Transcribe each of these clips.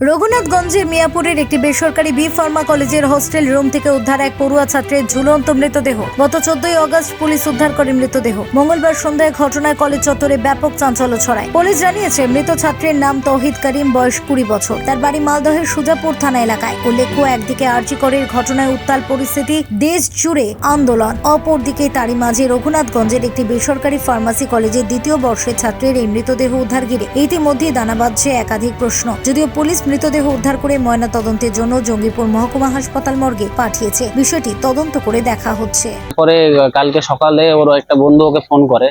রঘুনাথগঞ্জের মিয়াপুরের একটি বেসরকারি বি ফার্মা কলেজের হোস্টেল রুম থেকে উদ্ধার এক পড়ুয়া ছাত্রের ঝুলন্ত মৃতদেহ। গত চোদ্দই অগস্ট পুলিশ উদ্ধার করে মৃতদেহ। মঙ্গলবার সন্ধ্যায় ঘটনায় কলেজ চত্বরে ব্যাপক চাঞ্চল্য ছড়ায়। পুলিশ জানিয়েছে, মৃত ছাত্রের নাম তৌহিদ করিম, বয়স কুড়ি বছর। তার বাড়ি মালদহের সুজাপুর থানা এলাকায়। উল্লেখ্য, একদিকে আর্জিকরের ঘটনায় উত্তাল পরিস্থিতি, দেশ জুড়ে আন্দোলন। অপরদিকে তারই মাঝে রঘুনাথগঞ্জের একটি বেসরকারি ফার্মাসি কলেজের দ্বিতীয় বর্ষের ছাত্রের এই মৃতদেহ উদ্ধার ঘিরে ইতিমধ্যেই দানা বাঁধছে একাধিক প্রশ্ন। যদিও পুলিশ মৃতদেহ উদ্ধার করে ময়না তদন্তের জন্য জঙ্গিপুর মহকুমা হাসপাতাল মর্গে পাঠিয়েছে। বিষয়টি তদন্ত করে দেখা হচ্ছে। পরে কালকে সকালে ওর একটা বন্ধু ওকে ফোন করে।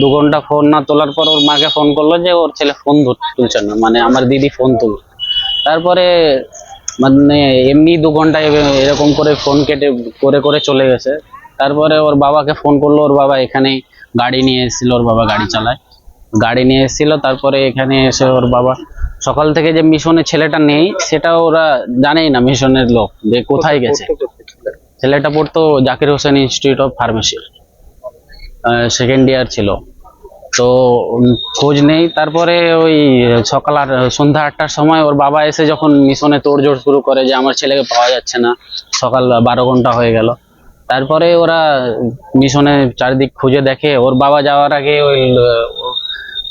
দু ঘণ্টা ফোন না তোলার পর ওর মাকে ফোন করল যে ওর ছেলে ফোন তুলছে না মানে আমার দিদি ফোন তুল তারপরে মানে এমনি দু ঘণ্টা এরকম করে ফোন কেটে, করে করে চলে গেছে। তারপরে ওর বাবাকে ফোন করল, ওর বাবা এখানে গাড়ি নিয়ে এসেছিল, ওর বাবা গাড়ি চালায়। গাড়ি নিয়ে এসেছিল। তারপরে এখানে এসে ওর বাবা সকাল থেকে যে মিশনে ছেলেটা নেই সেটা ওরা জানেই না মিশনের লোক যে কোথায় গেছে। ছেলেটা পড়তো Zakir Hossain institute of pharmacy second year ছিল। তো খোঁজ নেই। তারপরে ওই সকাল আট সন্ধ্যা আটটার সময় ওর বাবা এসে যখন মিশনে তোড়জোড় শুরু করে যে আমার ছেলেকে পাওয়া যাচ্ছে না সকাল বারো ঘণ্টা হয়ে গেল। তারপরে ওরা মিশনে চারিদিক খুঁজে দেখে ওর বাবা যাওয়ার আগে ওই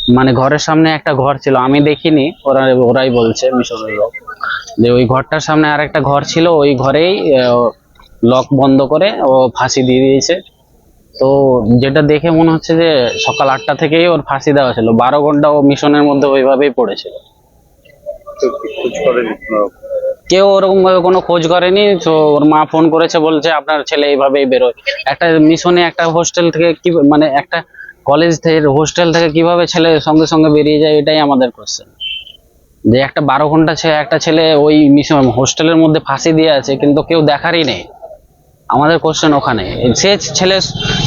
মানে ঘরের সামনে একটা ঘর ছিল আমি দেখিনি ওরা ওরাই বলছে মিশনের লোক। যে ওই ঘরটার সামনে আর একটা ঘর ছিল ওই ঘরেই লক বন্ধ করে ও ফাঁসি দিয়ে দিয়েছে। তো যেটা দেখে মনে হচ্ছে যে সকাল আটটা থেকেই ওর ফাঁসি দেওয়া ছিল বারো ঘণ্টা ও মিশনের মধ্যে ওইভাবেই পড়েছিল। কেউ ওরকম ভাবে কোনো খোঁজ করেনি তো ওর মা ফোন করেছে বলছে আপনার ছেলে এইভাবেই বেরোয়। একটা মিশনে একটা হোস্টেল থেকে কি মানে একটা কলেজ থেকে হোস্টেল থেকে কীভাবে ছেলে সঙ্গে সঙ্গে বেরিয়ে যায় এটাই আমাদের কোশ্চেন যে একটা বারো ঘণ্টা ছেলে একটা ছেলে ওই মিশন হোস্টেলের মধ্যে ফাঁসি দিয়ে আছে কিন্তু কেউ দেখারই নেই। আমাদের কোশ্চেন ওখানে। সে ছেলে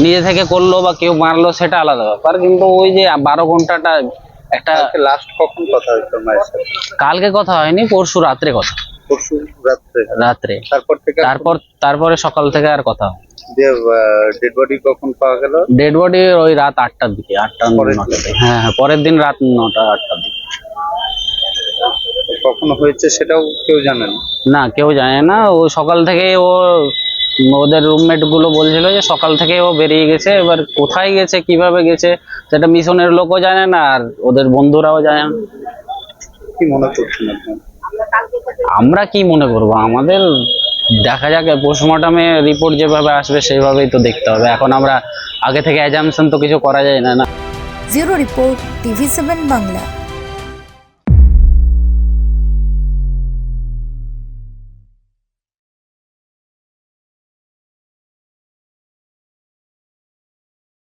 নিজে থেকে করল বা কেউ মারলো সেটা আলাদা ব্যাপার কিন্তু ওই যে বারো ঘন্টাটা একটা লাস্ট কখন কথা হয়েছিল কালকে কথা হয়নি পরশু রাত্রে কথা। পরশু রাত্রে। রাত্রে। তারপর থেকে তারপর তারপরে সকাল থেকে আর কথা ডেড বডি কখন পাওয়া গেল? ডেড বডি ওই রাত আটটার দিকে আটটা নটার হ্যাঁ হ্যাঁ পরের দিন রাত নটা আটটার দিকে। কখন হয়েছে সেটাও কেউ জানে না না কেউ জানে না। ও সকাল থেকে ও ওদের রুমমেটগুলো বলছিল যে সকাল থেকে ও বেরিয়ে গেছে। এবার কোথায় গেছে কীভাবে গেছে সেটা মিশনের লোকও জানে না আর ওদের বন্ধুরাও জানে না। কি মনে করছেন আমরা কি মনে করব? আমাদের দেখা যাক পোস্টমর্টমে রিপোর্ট যেভাবে আসবে সেভাবেই তো দেখতে হবে। এখন আমরা আগে থেকে অ্যাজামশন তো কিছু করা যায় না না। Zero report TV seven Bangla